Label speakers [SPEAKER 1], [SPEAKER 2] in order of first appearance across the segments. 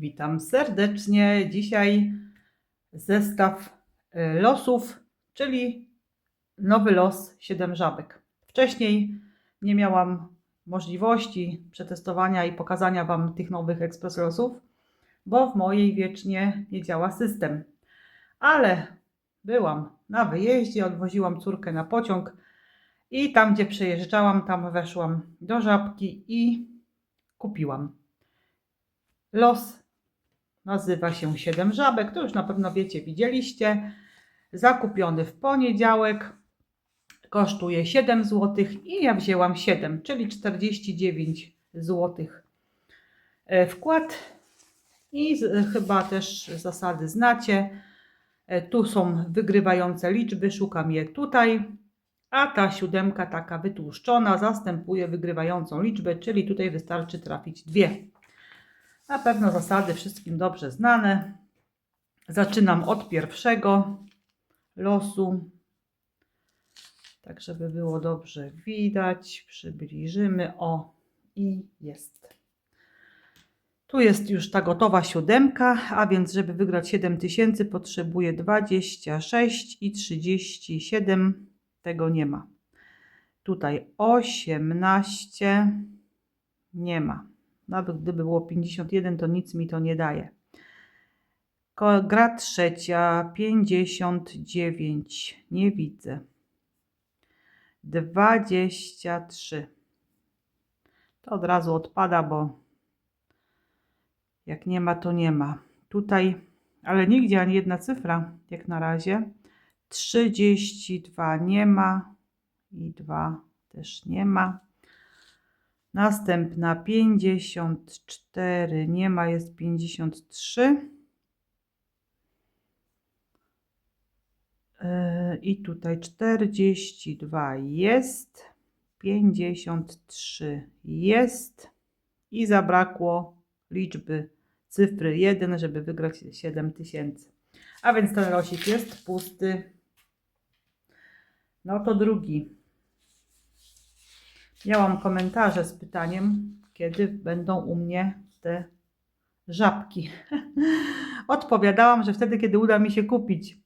[SPEAKER 1] Witam serdecznie. Dzisiaj zestaw y, losów, czyli nowy los 7 żabek. Wcześniej nie miałam możliwości przetestowania i pokazania Wam tych nowych ekspres losów, bo w mojej wiecznie nie działa system. Ale byłam na wyjeździe, odwoziłam córkę na pociąg i tam, gdzie przejeżdżałam, tam weszłam do żabki i kupiłam. Los nazywa się Siedem Żabek, to już na pewno wiecie, widzieliście. Zakupiony w poniedziałek, kosztuje 7 zł i ja wzięłam 7, czyli 49 zł e, wkład. I chyba też zasady znacie. E, Tu są wygrywające liczby, szukam je tutaj. A ta siódemka taka wytłuszczona zastępuje wygrywającą liczbę, czyli tutaj wystarczy trafić dwie. Na pewno zasady wszystkim dobrze znane. Zaczynam od pierwszego losu. Tak, żeby było dobrze widać. Przybliżymy. O, i jest. Tu jest już ta gotowa siódemka, a więc żeby wygrać 7000 potrzebuję 26 i 37. Tego nie ma. Tutaj 18 nie ma. Nawet gdyby było 51, to nic mi to nie daje. Gra trzecia 59. Nie widzę. 23. To od razu odpada, bo jak nie ma, to nie ma. Tutaj, ale nigdzie ani jedna cyfra, jak na razie. 32 nie ma i 2 też nie ma. Następna 54 nie ma, jest 53. Yy, I tutaj 42 jest, 53 jest i zabrakło liczby cyfry 1, żeby wygrać 7000. A więc ten losik jest pusty. No to drugi. Miałam komentarze z pytaniem, kiedy będą u mnie te żabki. Odpowiadałam, że wtedy, kiedy uda mi się kupić.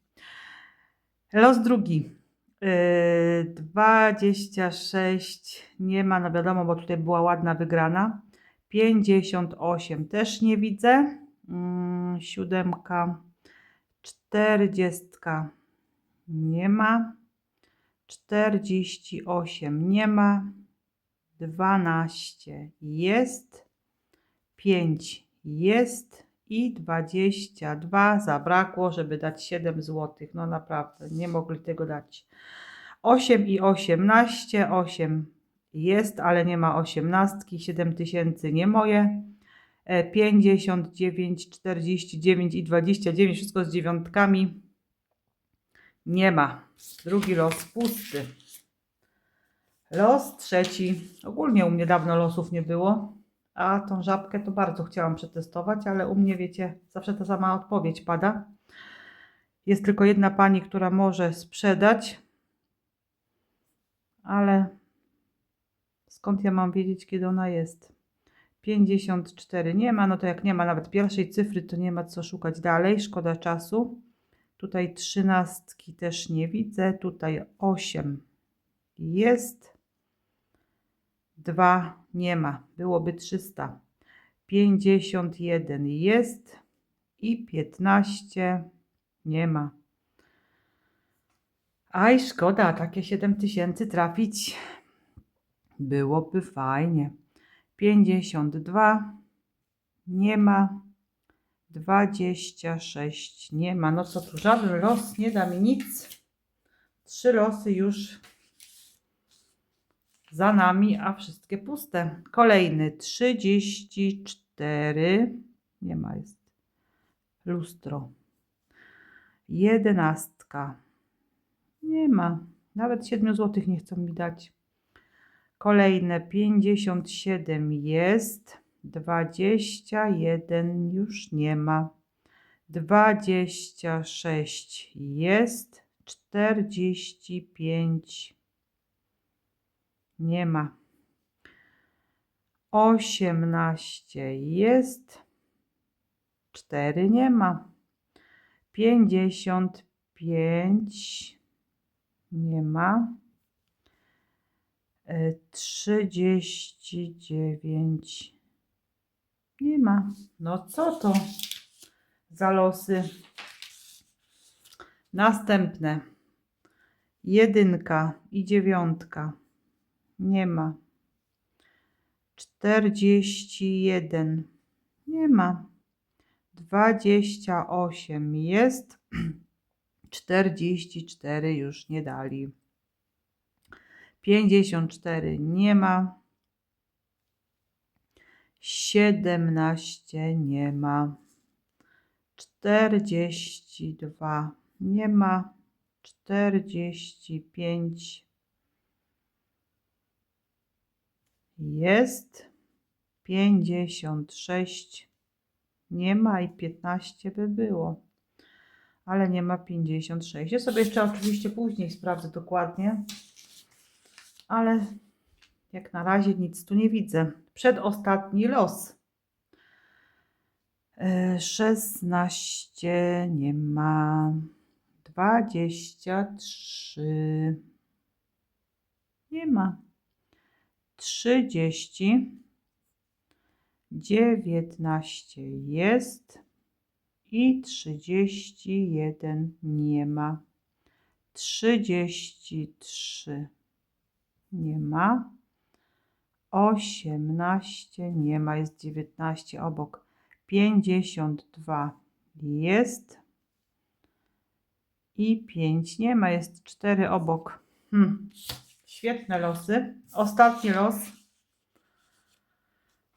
[SPEAKER 1] Los drugi. Yy, 26 nie ma, no wiadomo, bo tutaj była ładna wygrana. 58 też nie widzę. Mm, Siódemka. 40 nie ma. 48 nie ma. 12 jest. 5 jest. I 22 zabrakło, żeby dać 7 zł. No naprawdę, nie mogli tego dać. 8 i 18. 8 jest, ale nie ma 18. 7000 nie moje. E, 59, 49 i 29, wszystko z dziewiątkami. Nie ma. Drugi los pusty. Los trzeci. Ogólnie u mnie dawno losów nie było, a tą żabkę to bardzo chciałam przetestować, ale u mnie, wiecie, zawsze ta sama odpowiedź pada. Jest tylko jedna pani, która może sprzedać, ale skąd ja mam wiedzieć, kiedy ona jest? 54 nie ma, no to jak nie ma nawet pierwszej cyfry, to nie ma co szukać dalej, szkoda czasu. Tutaj trzynastki też nie widzę, tutaj 8 jest. 2 nie ma, byłoby 300. 51 jest i 15 nie ma. Aj, szkoda, takie 7000 trafić byłoby fajnie. 52 nie ma. 26 nie ma. No co tu, żaden los nie da mi nic. Trzy losy już za nami, a wszystkie puste. Kolejny 34. Nie ma, jest lustro. Jedenastka. Nie ma. Nawet 7 zł nie chcą mi dać. Kolejne 57 jest. 21 już nie ma. 26 jest. 45 nie ma. 18 jest. cztery nie ma. Pięćdziesiąt pięć nie ma. E, Trzydzieści dziewięć nie ma. No co to za losy? Następne. Jedynka i dziewiątka. Nie ma. 41. Nie ma. 28 jest. 44 już nie dali. 54 nie ma. 17 nie ma. 42 nie ma. 45 jest. Pięćdziesiąt sześć nie ma i piętnaście by było. Ale nie ma pięćdziesiąt sześć. Ja sobie jeszcze oczywiście później sprawdzę dokładnie. Ale jak na razie nic tu nie widzę. Przedostatni los. E, 16 nie ma. 23 nie ma. 30 19 jest i 31 nie ma. 33 nie ma. 18 nie ma, jest 19 obok. 52 jest. I 5 nie ma, jest 4 obok. Hmm. Świetne losy. Ostatni los.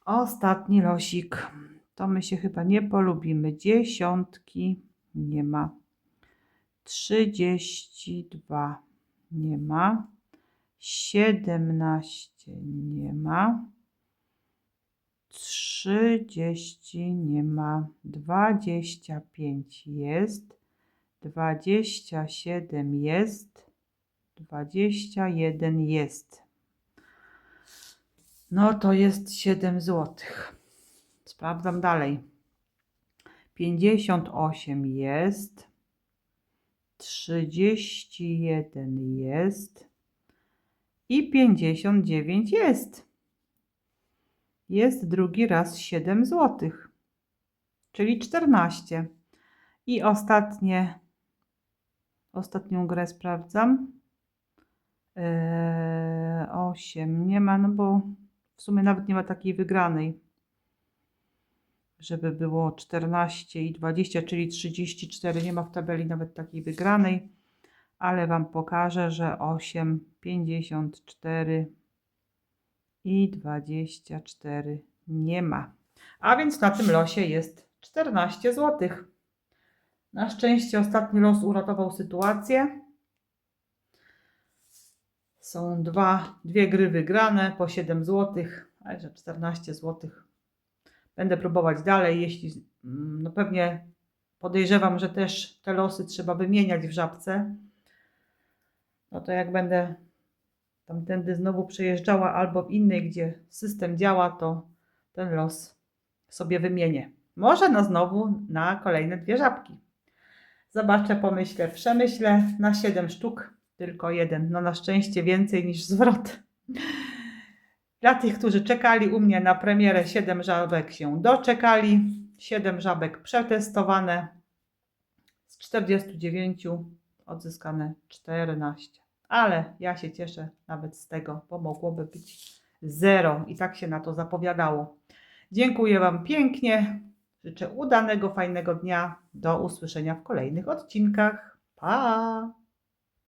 [SPEAKER 1] Ostatni losik. To my się chyba nie polubimy. Dziesiątki nie ma. 32 nie ma. 17 nie ma. 30 nie ma. 25 jest. 27 jest. 21 jest. No to jest 7 złotych. Sprawdzam dalej. 58 jest. 31 jest. I 59 jest. Jest drugi raz 7 złotych. Czyli 14. I ostatnie, ostatnią grę sprawdzam. Eee, 8 nie ma, no bo w sumie nawet nie ma takiej wygranej. Żeby było 14 i 20, czyli 34. Nie ma w tabeli nawet takiej wygranej, ale Wam pokażę, że 8, 54 i 24 nie ma. A więc na tym losie jest 14 zł. Na szczęście ostatni los uratował sytuację. Są dwa, dwie gry wygrane po 7 zł, także 14 zł. Będę próbować dalej, jeśli mm, no pewnie podejrzewam, że też te losy trzeba wymieniać w żabce. No to jak będę tamtędy znowu przejeżdżała albo w innej, gdzie system działa, to ten los sobie wymienię. Może na znowu na kolejne dwie żabki. Zobaczę, pomyślę, przemyślę na 7 sztuk, tylko jeden. No na szczęście więcej niż zwrot. Dla tych, którzy czekali u mnie na premierę 7 żabek się doczekali. 7 żabek przetestowane. Z 49 odzyskane 14. Ale ja się cieszę nawet z tego, bo mogłoby być zero i tak się na to zapowiadało. Dziękuję Wam pięknie. Życzę udanego, fajnego dnia. Do usłyszenia w kolejnych odcinkach. Pa!